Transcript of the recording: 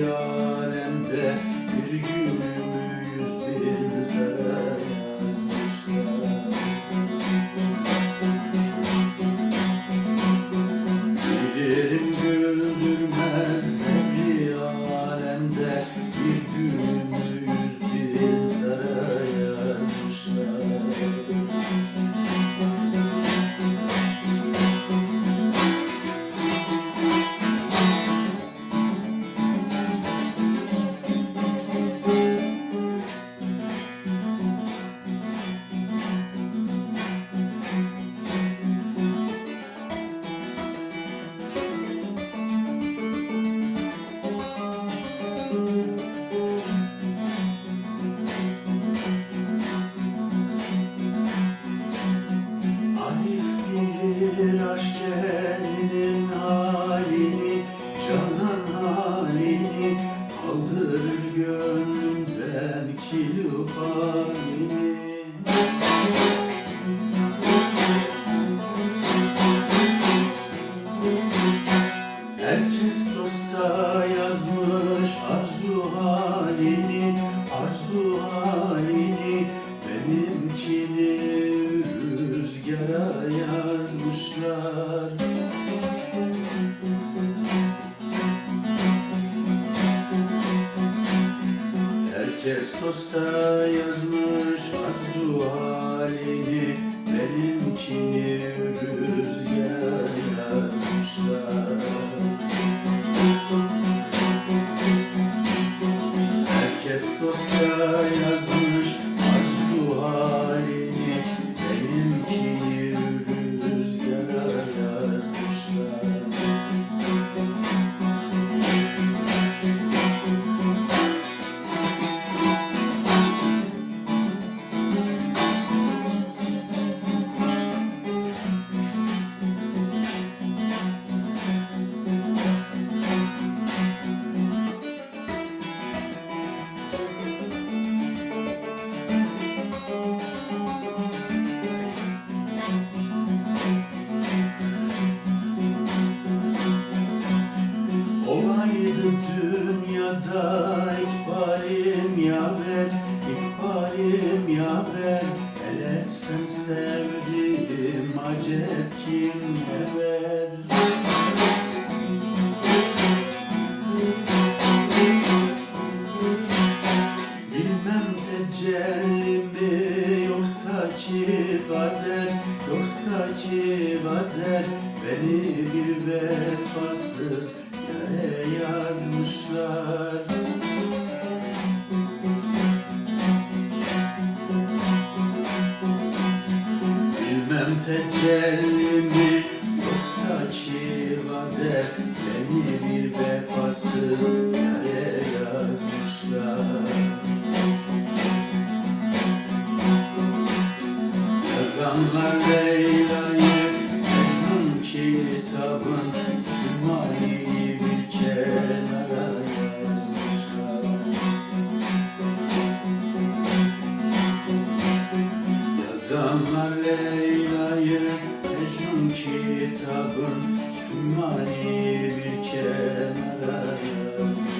alemde bir günümüz bir zara yazmışlar. Kaldırır gönlümden Dosta yazmış arzu halini Benimkini rüzgara yazmışlar. Herkes dosta yazmış arzu halini dünyada ikbalim yaver, ikbalim yaver. Hele sen sevdim acep kim sever Bilmem tecelli mi yoksa ki kader Yoksa ki kader Beni bir vefasız yere yazmışlar tecellimi Yoksa ki kader beni bir vefasız yere yazmışlar? Yazanlar Leyla'yı Mecnun kitabın Sana Leyla'yı Mecnun kitabın Sümani bir kenara yaz